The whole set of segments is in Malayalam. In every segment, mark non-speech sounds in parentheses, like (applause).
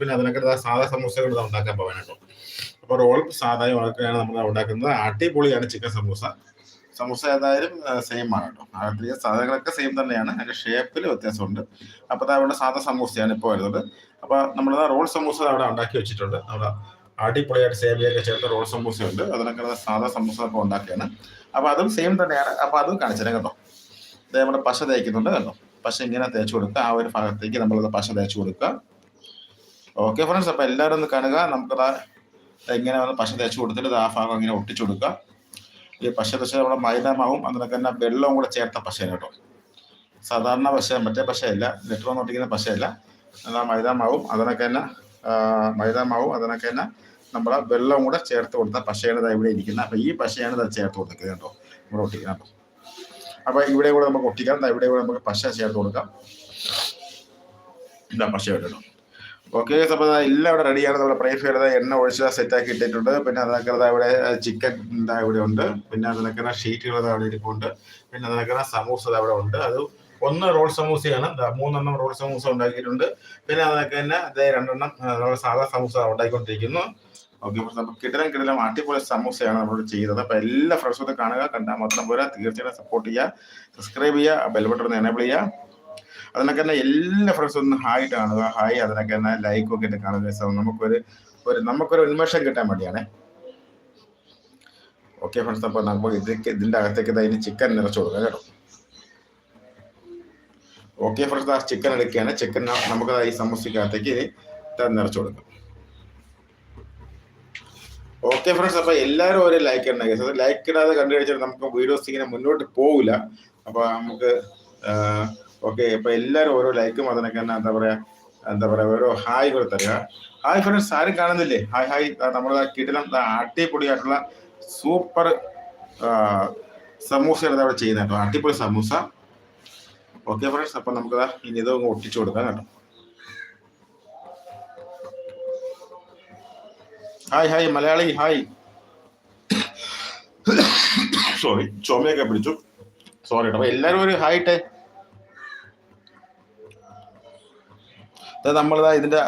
പിന്നെ അതിനൊക്കെ സാധാ സമൂസകൾ ഉണ്ടാക്കാൻ പോകാൻ കേട്ടോ. അപ്പോൾ റോൾ സാധാരണ ഉണക്കാണ് നമ്മൾ ഉണ്ടാക്കുന്നത്. അടിപൊളിയാണ് ചിക്കൻ സമൂസ. സമൂസ ഏതായാലും സെയിം ആണ് കേട്ടോ. അതിലെ സാധനങ്ങളൊക്കെ സെയിം തന്നെയാണ്. അതിന്റെ ഷേപ്പിൽ വ്യത്യാസമുണ്ട്. അപ്പോൾ അതവിടെ സാധാ സമൂസയാണ് ഇപ്പോൾ വരുന്നത്. അപ്പോൾ നമ്മൾ റോൾ സമൂസ അവിടെ ഉണ്ടാക്കി വെച്ചിട്ടുണ്ട്. അവിടെ അടിപൊളിയായിട്ട് സേമിയൊക്കെ ചേർത്ത റോൾ സമൂസ ഉണ്ട് അതിനൊക്കെ സാധാ സമൂസ ഇപ്പോൾ ഉണ്ടാക്കിയാണ്. അപ്പോൾ അതും സെയിം തന്നെയാണ്. അപ്പോൾ അതും കാണിച്ചത് കേട്ടോ. ഇത് നമ്മുടെ പശ തേക്കുന്നുണ്ട് കേട്ടോ. പശ ഇങ്ങനെ തേച്ച് കൊടുക്കുക. ആ ഒരു ഭാഗത്തേക്ക് നമ്മളത് പശ തേച്ച് കൊടുക്കുക. ഓക്കെ ഫ്രണ്ട്സ് അപ്പോൾ എല്ലാവരും ഒന്ന് കാണുക. നമുക്കത് ഇങ്ങനെ വന്ന് പശ തേച്ച് കൊടുത്തിട്ട് ആ ഭാഗം ഇങ്ങനെ ഒട്ടിച്ചു കൊടുക്കുക. ഈ പശ തേച്ച് നമ്മുടെ മൈദാമാവും അതിനൊക്കെ തന്നെ വെള്ളവും കൂടെ ചേർത്ത പശയാണ് കേട്ടോ. സാധാരണ പശ മറ്റേ പശയല്ല. ലിറ്ററൊന്നും ഒട്ടിക്കുന്ന പശയല്ല. എന്നാൽ മൈദാമാവും അതിനൊക്കെ തന്നെ മൈദാമാവും അതിനൊക്കെ തന്നെ നമ്മളെ വെള്ളം കൂടെ ചേർത്ത് കൊടുത്ത പശയാണ് ഇവിടെ ഇരിക്കുന്നത്. അപ്പോൾ ഈ പശയാണ് ഇത് ചേർത്ത് കൊടുക്കുന്നത് കേട്ടോ ഇവിടെ ഒട്ടിക്കണം കേട്ടോ. അപ്പോൾ ഇവിടെ കൂടെ നമുക്ക് ഒട്ടിക്കാം. ഇവിടെ കൂടെ നമുക്ക് പശ ചേർത്ത് കൊടുക്കാം. ഇതാ പശ കേട്ടോ. ഓക്കെ അപ്പോൾ എല്ലാം ഇവിടെ റെഡിയാണ് നമ്മുടെ പ്രൈ ഫയർ എണ്ണ ഒഴിച്ച് സെറ്റ് ആക്കി ഇട്ടിട്ടുണ്ട്. പിന്നെ അതിനൊക്കെ ദാ ഇവിടെ ചിക്കൻ ദാ ഇവിടെ ഉണ്ട്. പിന്നെ അതിനൊക്കെ ഷീറ്റുകൾ അവിടെ ഇരിപ്പുണ്ട്. പിന്നെ അതിനൊക്കെ സമൂസ അവിടെ ഉണ്ട്. അത് ഒന്ന് റോൾ സമൂസയാണ്. മൂന്നെണ്ണം റോൾ സമൂസ ഉണ്ടാക്കിയിട്ടുണ്ട്. പിന്നെ അതിനൊക്കെ തന്നെ അതേ രണ്ടെണ്ണം സാധാ സമൂസ ഉണ്ടാക്കിക്കൊണ്ടിരിക്കുന്നു ഓക്കെ നമുക്ക് കിടലം കിടലം അടിപൊളി സമൂസയാണ് നമ്മൾ ചെയ്തത് അപ്പൊ എല്ലാ ഫ്രണ്ട്സും കാണുക. കണ്ടാൽ മാത്രം പോരാ. തീർച്ചയായിട്ടും സപ്പോർട്ട് ചെയ്യുക. സബ്സ്ക്രൈബ് ചെയ്യുക. ബെൽബട്ടൺ എനേബിൾ ചെയ്യുക. അതിനൊക്കെ തന്നെ എല്ലാ ഫ്രണ്ട്സും ഒന്ന് ഹായ് കാണുക ഹായ് അതിനൊക്കെ തന്നെ ലൈക്ക് ഒക്കെ കാണുക. സോ നമുക്കൊരു ഒരു നമുക്കൊരു ഉന്മേഷം കിട്ടാൻ വേണ്ടിയാണ്. ഓക്കെ ഫ്രണ്ട്സ് അപ്പോൾ നമുക്ക് ഇതിലേക്ക് ഇതിന്റെ അകത്തേക്ക് അതിന് ചിക്കൻ നിറച്ചു കൊടുക്കാം കേട്ടോ. ഓക്കെ ഫ്രണ്ട്സ് ആ ചിക്കൻ എടുക്കുകയാണ്. ചിക്കൻ നമുക്ക് ഈ സമൂസിക്കകത്തേക്ക് നിറച്ചു കൊടുക്കാം. ഓക്കെ ഫ്രണ്ട്സ് അപ്പൊ എല്ലാവരും ഒരു ലൈക്ക് ഉണ്ടാക്കി ലൈക്ക് ഇടാതെ കണ്ടു കഴിച്ചാൽ നമുക്ക് വീഡിയോസ് ഇങ്ങനെ മുന്നോട്ട് പോകില്ല അപ്പൊ നമുക്ക് ഓക്കെ ഇപ്പൊ എല്ലാവരും ഓരോ ലൈക്കും അതിനൊക്കെ തന്നെ എന്താ പറയാ എന്താ പറയാ ഓരോ ഹായ് കൂടെ തരിക. ഹായ് ഫ്രണ്ട്സ് ആരും കാണുന്നില്ലേ? ഹായ് ഹായ് നമ്മുടെ കിടിലം അടിപൊളിയായിട്ടുള്ള സൂപ്പർ സമൂസയാണ് അവിടെ ചെയ്യുന്ന കേട്ടോ. അടിപൊളി സമൂസ. ഓക്കെ ഫ്രണ്ട്സ് അപ്പൊ നമുക്ക് ഇനി ഇത് ഒട്ടിച്ചു കൊടുക്കാം കേട്ടോ. Hi hi Malayali hi sorry (coughs) ചുമയൊക്കെ പിടിച്ചു. സോറി കേട്ടോ. അപ്പൊ എല്ലാവരും ഒരു ഹായ് ഇട്ടേ നമ്മൾ ഇതിന്റെ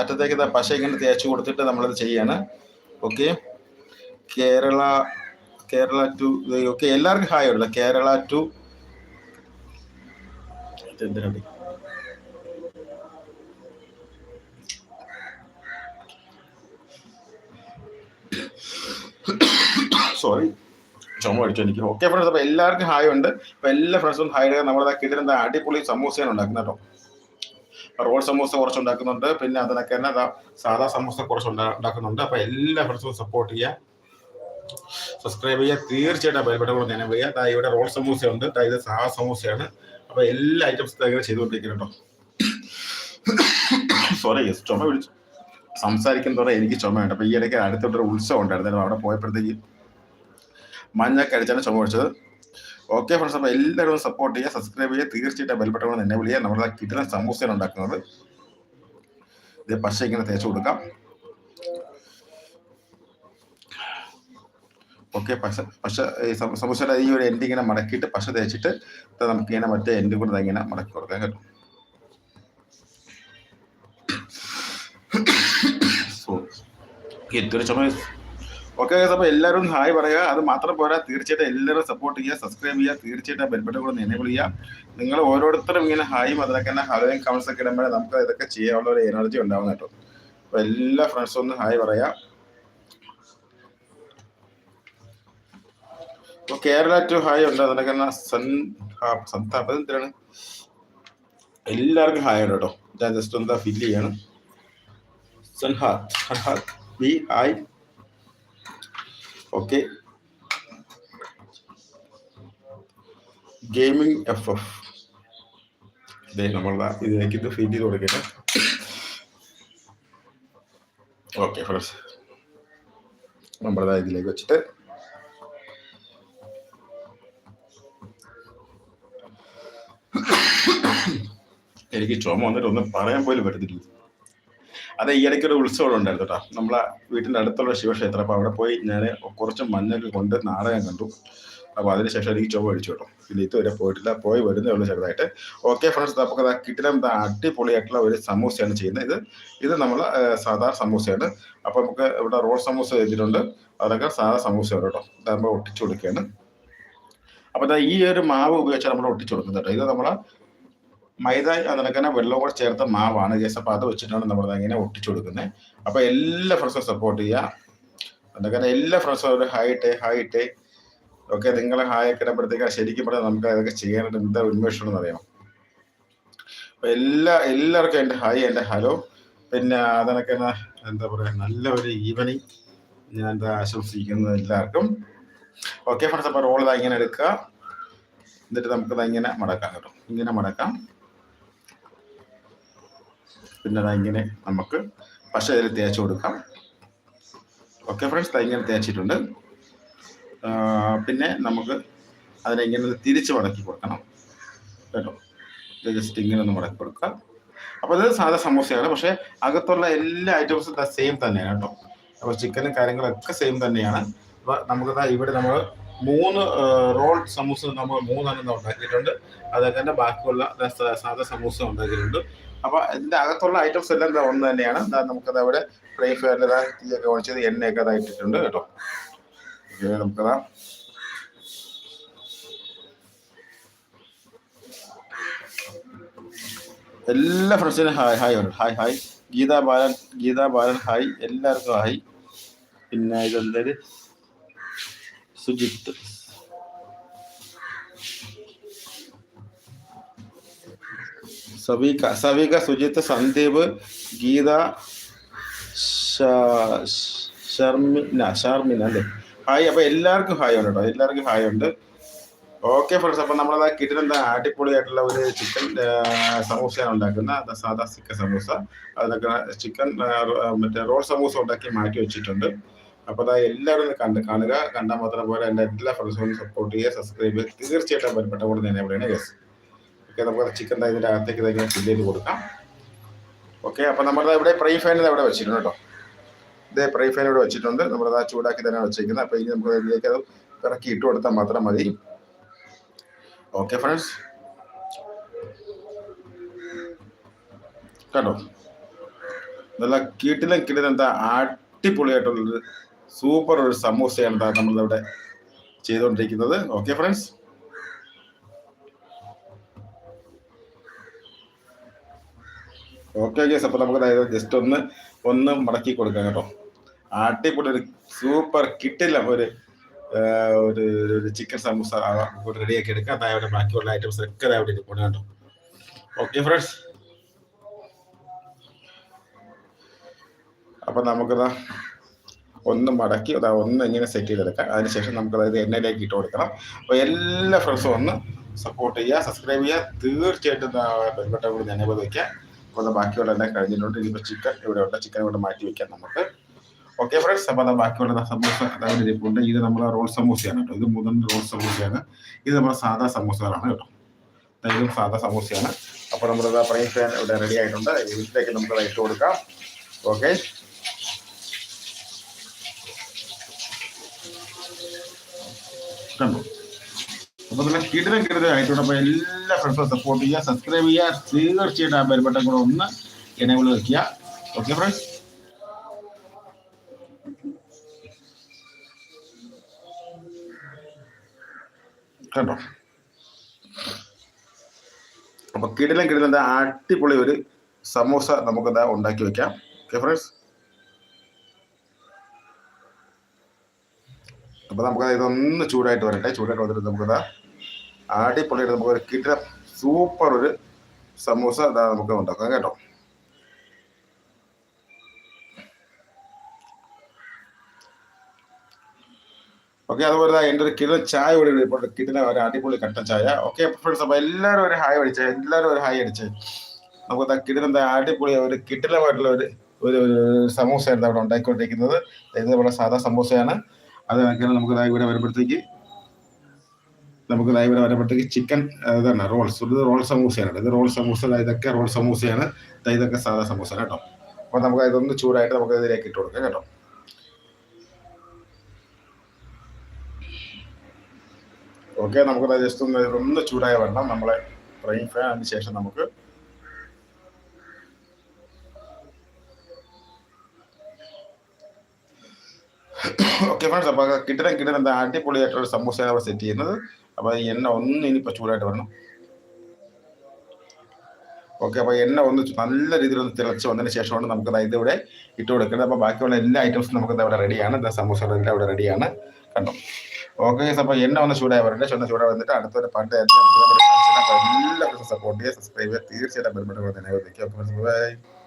അറ്റത്തേക്ക് പശ ഇങ്ങനെ തേച്ച് കൊടുത്തിട്ട് നമ്മളിത് ചെയ്യാണ്. Okay. Kerala Kerala two okay എല്ലാവർക്കും ഹായ് ഉള്ള കേരള ടു സോറി ചുമ അടിച്ചു എനിക്ക്. ഓക്കെ ഫ്രണ്ട്സ് അപ്പൊ എല്ലാവർക്കും ഹായ് ഉണ്ട്. അപ്പൊ എല്ലാ ഫ്രണ്ട്സും ഹായ് ഇടുക. നമ്മളെ കിട്ടുന്ന അടിപൊളി സമൂസയാണ് ഉണ്ടാക്കുന്നത് കേട്ടോ. റോൾ സമൂസ കുറച്ച് ഉണ്ടാക്കുന്നുണ്ട് പിന്നെ അതിനൊക്കെ തന്നെ സാധാ സമൂസ കുറച്ച് ഉണ്ടാ- ഉണ്ടാക്കുന്നുണ്ട്. അപ്പൊ എല്ലാ ഫ്രണ്ട്സും സപ്പോർട്ട് ചെയ്യുക സബ്സ്ക്രൈബ് ചെയ്യുക തീർച്ചയായിട്ടും ബെൽബട്ടൺ തന്നെ ചെയ്യുക ദാ ഇവിടെ റോൾ സമൂസ ഉണ്ട് ദാ ഇത് സാധാ സമൂസയാണ്. അപ്പൊ എല്ലാ ഐറ്റംസ് ഇങ്ങനെ ചെയ്തുകൊണ്ടിരിക്കുന്നുണ്ടോ? സോറി ചുമ വിളിച്ചു സംസാരിക്കുന്നതോടെ എനിക്ക് ചുമയുണ്ട്. അപ്പൊ ഈ ഇടയ്ക്ക് അടുത്തൊരു ഉത്സവം ഉണ്ടായിരുന്നു. അവിടെ പോയപ്പോഴത്തേക്ക് മഞ്ഞ കഴിച്ചാണ് ചുമ പിടിച്ചത് ഓക്കെ ഫ്രണ്ട്സ് അപ്പോൾ എല്ലാവരും സപ്പോർട്ട് ചെയ്യുക സബ്സ്ക്രൈബ് ചെയ്യുക. തീർച്ചയായിട്ടും ബെൽബട്ടൺ എന്നെ വിളിക്കുക. നമ്മുടെ കിട്ടുന്ന സമൂസയാണ് ഉണ്ടാക്കുന്നത്. ഇത് പശ ഇങ്ങനെ തേച്ച് കൊടുക്കാം. ഓക്കെ പശ പശ സമൂസയുടെ ഈ ഒരു എൻഡ് ഇങ്ങനെ മടക്കിയിട്ട് പശ തേച്ചിട്ട് നമുക്ക് ഇങ്ങനെ മറ്റേ എൻഡ് കൂടെ ഇങ്ങനെ മടക്കി കൊടുക്കാം കേട്ടോ. എന്തൊരു ചുമ ഓക്കെ അപ്പൊ എല്ലാവരും ഹായ് പറയുക. അത് മാത്രം പോരാ. തീർച്ചയായിട്ടും എല്ലാവരും സപ്പോർട്ട് ചെയ്യുക സബ്സ്ക്രൈബ് ചെയ്യുക. തീർച്ചയായിട്ടും ബെൽബട്ടൺ കൂടെ എനേബിൾ ചെയ്യുക. നിങ്ങൾ ഓരോരുത്തരും ഇങ്ങനെ ഹായും അതിനൊക്കെ തന്നെ ഹലോയും കമൻസ് ഒക്കെ ഇടുമ്പോൾ നമുക്ക് ഇതൊക്കെ ചെയ്യാനുള്ള ഒരു എനർജി ഉണ്ടാവുന്ന കേട്ടോ. അപ്പൊ എല്ലാ ഫ്രണ്ട്സും ഒന്ന് ഹായ് പറയാം ഇപ്പൊ കേരള ടു ഹായ് ഉണ്ട്. അതിനൊക്കെ തന്നെ എല്ലാവർക്കും ഹായ് ഉണ്ട് കേട്ടോ. ഞാൻ ജസ്റ്റ് എന്താ ഫില്ല് ചെയ്യാണ്. സൻഹാത്ത് സൻഹാത്ത് B hi okay. Gaming F F ഇതേ നമ്മളുടെ ഇതിലേക്ക് ഇത് ഫീഡ് ചെയ്ത് കൊടുക്കട്ടെ. Okay friends. നമ്മളുടെ ഇതിലേക്ക് വെച്ചിട്ട് എനിക്ക് ചുമ വന്നിട്ട് ഒന്നും പറയാൻ പോലും പറ്റത്തില്ല. അതെ ഈ ഇടയ്ക്ക് ഒരു ഉത്സവം ഉണ്ടായിരുന്നു കേട്ടോ. നമ്മളെ വീട്ടിന്റെ അടുത്തുള്ള ശിവക്ഷേത്രം. അപ്പൊ അവിടെ പോയി ഞാൻ കുറച്ച് മഞ്ഞൊക്കെ കൊണ്ട് നാടകം കണ്ടു. അപ്പോൾ അതിനുശേഷം എനിക്ക് ചുവ അടിച്ചു കേട്ടോ. പിന്നെ ഇതുവരെ പോയിട്ടില്ല. പോയി വരുന്നേ ഉള്ളൂ ചെറുതായിട്ട്. ഓക്കെ ഫ്രണ്ട്സ് നമുക്ക് കിട്ടിലും അടിപൊളിയായിട്ടുള്ള ഒരു സമൂസയാണ് ചെയ്യുന്നത്. ഇത് ഇത് നമ്മൾ സാധാ സമൂസയാണ്. അപ്പോൾ നമുക്ക് ഇവിടെ റോഡ് സമൂസ എഴുതിയിട്ടുണ്ട്. അതൊക്കെ സാധാ സമൂസയാണ് കേട്ടോ. നമ്മൾ ഒട്ടിച്ചു കൊടുക്കുകയാണ്. അപ്പോൾ ഈ ഒരു മാവ് ഉപയോഗിച്ചാണ് നമ്മൾ ഒട്ടിച്ചു കൊടുക്കുന്നത് കേട്ടോ. ഇത് നമ്മൾ മൈദ അതിനൊക്കെ വെള്ളം കൂടെ ചേർത്ത മാവാണ്. കേസ് അപ്പോൾ അത് വെച്ചിട്ടാണ് നമ്മൾ ഇങ്ങനെ ഒട്ടിച്ചു കൊടുക്കുന്നത് അപ്പോൾ എല്ലാ ഫ്രണ്ട്സും സപ്പോർട്ട് ചെയ്യുക അതൊക്കെ എല്ലാ ഫ്രണ്ട്സും ഒരു ഹൈറ്റ് ഓക്കെ നിങ്ങളെ ഹായ് ഒക്കെ ഇടുമ്പോഴത്തേക്ക് ശരിക്കും പറഞ്ഞാൽ നമുക്ക് അതൊക്കെ ചെയ്യാനായിട്ട് എന്താ ഉന്മേഷം എന്ന് അറിയാം അപ്പൊ എല്ലാ എല്ലാവർക്കും എന്റെ ഹായ് എന്റെ ഹലോ. പിന്നെ അതിനൊക്കെ എന്താ പറയുക നല്ല ഒരു ഈവനിങ് ഞാൻ എന്താ ആശംസിക്കുന്നത് എല്ലാവർക്കും. ഓക്കെ ഫ്രണ്ട്സ് അപ്പോൾ റോൾ ഇങ്ങനെ എടുക്കുക. എന്നിട്ട് നമുക്കത് ഇങ്ങനെ മടക്കാം കേട്ടോ. ഇങ്ങനെ മടക്കാം. പിന്നെ ഇങ്ങനെ നമുക്ക് പക്ഷേ ഇതിൽ തേച്ച് കൊടുക്കാം. ഓക്കെ ഫ്രണ്ട്സ് ഇങ്ങനെ തേച്ചിട്ടുണ്ട്. പിന്നെ നമുക്ക് അതിനെ ഇങ്ങനെ തിരിച്ച് മടക്കി കൊടുക്കണം. കേട്ടോ? ജസ്റ്റ് ഇങ്ങനെ ഒന്ന് മടക്കി കൊടുക്കാം അപ്പോൾ ഇത് സാധാ സമോസയാണ്. പക്ഷേ അകത്തുള്ള എല്ലാ ഐറ്റംസും സെയിം തന്നെയാണ് കേട്ടോ. അപ്പോൾ ചിക്കനും കാര്യങ്ങളൊക്കെ സെയിം തന്നെയാണ്. അപ്പോൾ നമുക്ക് ഇവിടെ നമ്മൾ മൂന്ന് റോൾ സമൂസ നമ്മൾ മൂന്നെണ്ണം ഉണ്ടാക്കിയിട്ടുണ്ട്. അതൊക്കെ തന്നെ ബാക്കിയുള്ള സാധാ സമൂസ ഉണ്ടാക്കിയിട്ടുണ്ട്. അപ്പോൾ ഇതിന്റെ അകത്തുള്ള ഐറ്റംസ് എല്ലാം ഒന്ന് തന്നെയാണ്. നമുക്കത് അവിടെ ഫ്രൈ ഫയറിൽ തീയൊക്കെ ഒഴിച്ചത് എണ്ണയൊക്കെ അതായിട്ടിട്ടുണ്ട് കേട്ടോ. നമുക്കതാ. എല്ലാ ഫ്രണ്ട്സിനും hi hi hi hi Geetha Balan Geetha Balan hi എല്ലാവർക്കും ഹായ് പിന്നെ ഇതെന്തൊരു സുജിത്ത്. സവിക സവിക സുജിത്ത് സന്ദീപ് ഗീത ഷർമിന ഷർമിന അല്ലേ? ഹായ് അപ്പൊ എല്ലാവർക്കും ഹായ് ഉണ്ട് കേട്ടോ. എല്ലാവർക്കും ഹായ് ഉണ്ട്. ഓക്കെ ഫ്രണ്ട്സ് അപ്പൊ നമ്മളത് കിട്ടുന്ന അടിപൊളിയായിട്ടുള്ള ഒരു ചിക്കൻ സമൂസയാണ് ഉണ്ടാക്കുന്നത്. സാധാ ചിക്കൻ സമൂസ. അതൊക്കെ ചിക്കൻ മറ്റേ റോൾ സമൂസ ഉണ്ടാക്കി മാറ്റി വെച്ചിട്ടുണ്ട്. അപ്പോൾ അതാ എല്ലാവരും കണ്ട് കാണുക. കണ്ടാൽ മാത്രം പോലെ എന്റെ എല്ലാ ഫ്രണ്ട്സും സപ്പോർട്ട് ചെയ്യുക സബ്സ്ക്രൈബ് ചെയ്യുക. തീർച്ചയായിട്ടും ബന്ധപ്പെട്ട കൂടെ തന്നെ എവിടെയാണ്? യെസ് ഓക്കെ നമുക്ക് ചിക്കൻ ഇതിന്റെ അകത്തേക്ക് തന്നെ ഫില്ല് ചെയ്ത് കൊടുക്കാം. ഓക്കെ അപ്പോൾ നമ്മുടെ ഇവിടെ പ്രൈ ഫാൻ ഇവിടെ വെച്ചിട്ടുണ്ട് കേട്ടോ. ഇതേ പ്രൈ ഫാൻ ഇവിടെ വെച്ചിട്ടുണ്ട്. നമ്മളത് ആ ചൂടാക്കി തന്നെ വെച്ചിരിക്കുന്നത്. അപ്പോൾ ഇനി നമുക്ക് ഇതിലേക്ക് അത് ഇറക്കി ഇട്ട് കൊടുത്താൽ മാത്രം മതി. ഓക്കെ ഫ്രണ്ട്സ് കണ്ടോ? നല്ല കീട്ടിലും കിട്ടിലും എന്താ അടിപൊളിയായിട്ടുള്ളൊരു സൂപ്പർ ഒരു സമൂസയാണ് എന്താ നമ്മളിവിടെ ചെയ്തുകൊണ്ടിരിക്കുന്നത് ഓക്കെ ഫ്രണ്ട്സ് ഓക്കെ ഗേസ് അപ്പോൾ നമുക്ക് അതായത് ജസ്റ്റ് ഒന്ന് ഒന്ന് മടക്കി കൊടുക്കാം കേട്ടോ. അടിപൊളി ഒരു സൂപ്പർ കിട്ടില്ല ഒരു ഒരു ഒരു ചിക്കൻ സമൂസ റെഡിയാക്കി എടുക്കാം. അതായത് ബാക്കിയുള്ള ഐറ്റംസ് ഒക്കെ അതായത് ഇരിക്കണം കേട്ടോ. ഓക്കെ ഫ്രണ്ട്സ് അപ്പം നമുക്കതാ ഒന്ന് മടക്കി അതാ ഒന്ന് ഇങ്ങനെ സെറ്റ് ചെയ്തെടുക്കാം. അതിനുശേഷം നമുക്ക് അതായത് എണ്ണയിലേക്ക് ഇട്ട് കൊടുക്കണം. അപ്പോൾ എല്ലാ ഫ്രണ്ട്സും ഒന്ന് സപ്പോർട്ട് ചെയ്യുക സബ്സ്ക്രൈബ് ചെയ്യുക. തീർച്ചയായിട്ടും ബന്ധപ്പെട്ട കൂടി ഞാൻ വയ്ക്കുക അപ്പോൾ ബാക്കിയുള്ള എല്ലാം കഴിഞ്ഞിട്ടുണ്ട്. ഇനിയിപ്പോൾ ചിക്കൻ ഇവിടെ ഉണ്ട് ചിക്കൻ ഇവിടെ മാറ്റി വെക്കാം നമുക്ക്. ഓക്കെ ഫ്രണ്ട്സ് അപ്പോൾ അത് ബാക്കിയുള്ള സമൂസ അതായത് ഇരിപ്പുണ്ട്. ഇത് നമ്മൾ റോൾ സമൂസയാണ് കേട്ടോ. ഇത് മൂന്ന് റോൾ സമൂസയാണ്. ഇത് നമ്മുടെ സാധാ സമൂസകളാണ് കേട്ടോ. ഇതും സാധാ സമൂസയാണ്. അപ്പോൾ നമ്മുടെ പാൻ ഇവിടെ റെഡി ആയിട്ടുണ്ട്. ഇതിലേക്ക് നമുക്ക് ഇട്ട് കൊടുക്കാം. ഓക്കെ കണ്ടു? അപ്പൊ കിടിലം കിടിലം ആയിട്ടുണ്ട്. അപ്പൊ എല്ലാ ഫ്രണ്ട്സും സപ്പോർട്ട് ചെയ്യുക സബ്സ്ക്രൈബ് ചെയ്യുക. തീർച്ചയായിട്ടും ആ ബെൽബട്ടൻ കൂടെ ഒന്ന് എനേബിൾ വെക്കുക. ഓക്കെ ഫ്രണ്ട്സ് കണ്ടോ? അപ്പൊ കിടിലം കിടിലം അടിപൊളി ഒരു സമൂസ എന്താ ഉണ്ടാക്കി വെക്കാം. ഓക്കെ ഫ്രണ്ട്സ് അപ്പൊ നമുക്ക് ഇതൊന്ന് ചൂടായിട്ട് വരട്ടെ. ചൂടായിട്ട് വന്നിട്ട് നമുക്കത് അടിപൊളിയായിട്ട് നമുക്ക് ഒരു കിട്ടുന്ന സൂപ്പർ ഒരു സമൂസ ഇതാ നമുക്ക് ഉണ്ടാക്കാം കേട്ടോ. ഓക്കെ അതുപോലെ എന്റെ ഒരു കിലോ ചായ കൂടി ഇപ്പോൾ കിട്ടുന്ന ഒരു അടിപൊളി കട്ടൻ ചായ. ഓക്കെ ഫ്രണ്ട്സ് അപ്പോൾ എല്ലാവരും ഒരു ഹായ് അടിച്ചേ. എല്ലാവരും ഒരു ഹായ് അടിച്ചേ. നമുക്ക് കിട്ടുന്ന അടിപൊളി ഒരു കിട്ടിലമായിട്ടുള്ള ഒരു ഒരു സമൂസയാണ് അവിടെ ഉണ്ടാക്കിക്കൊണ്ടിരിക്കുന്നത് ഇത് നമ്മുടെ സാധാ സമൂസയാണ്. അത് നമുക്ക് ഇവിടെ വരുമ്പോഴത്തേക്ക് നമുക്ക് ഇവിടെ വരുമ്പോഴത്തേക്ക് ചിക്കൻ ഇതാണ് റോൾസ് ഇത് റോൾ സമൂസയാണ്. ഇത് റോൾ സമൂസ ഇതൊക്കെ റോൾ സമൂസയാണ്. ഇതൊക്കെ സാധാ സമൂസ കേട്ടോ. അപ്പോൾ നമുക്ക് ഇതൊന്ന് ചൂടായിട്ട് നമുക്ക് ഇതിലേക്ക് ഇട്ട് കൊടുക്കാം കേട്ടോ. ഓക്കെ നമുക്ക് ജസ്റ്റ് ഒന്ന് ഒന്ന് ചൂടായ വെള്ളം നമ്മളെ ഫ്രൈ ഫ്രൈ അതിന് ശേഷം നമുക്ക് ഓക്കെ ഫ്രണ്ട്സ് അപ്പോൾ കിട്ടണം കിട്ടണം. എന്താ അടിപൊളിയായിട്ടുള്ള സമൂസയാണ് അവിടെ സെറ്റ് ചെയ്യുന്നത്. അപ്പോൾ ഈ എണ്ണ ഒന്ന് ഇനിയിപ്പോൾ ചൂടായിട്ട് വരണം. ഓക്കെ അപ്പോൾ എണ്ണ ഒന്ന് നല്ല രീതിയിൽ ഒന്ന് തിളച്ച് വന്നതിന് ശേഷമാണ് നമുക്ക് ഇത് ഇതിവിടെ ഇട്ട് കൊടുക്കുന്നത് അപ്പോൾ ബാക്കിയുള്ള എല്ലാ ഐറ്റംസും നമുക്ക് ഇവിടെ റെഡിയാണ് എന്താ സമൂസ എല്ലാം ഇവിടെ റെഡിയാണ് കണ്ടോ? ഓക്കെ അപ്പോൾ എണ്ണ ഒന്ന് ചൂടായി വരണ്ടേ ചെന്ന ചൂടായി വന്നിട്ട് അടുത്തൊരു പണ്ട് എല്ലാവർക്കും സപ്പോർട്ട് ചെയ്യുക സബ്സ്ക്രൈബ് ചെയ്യുക. തീർച്ചയായിട്ടും ബൈ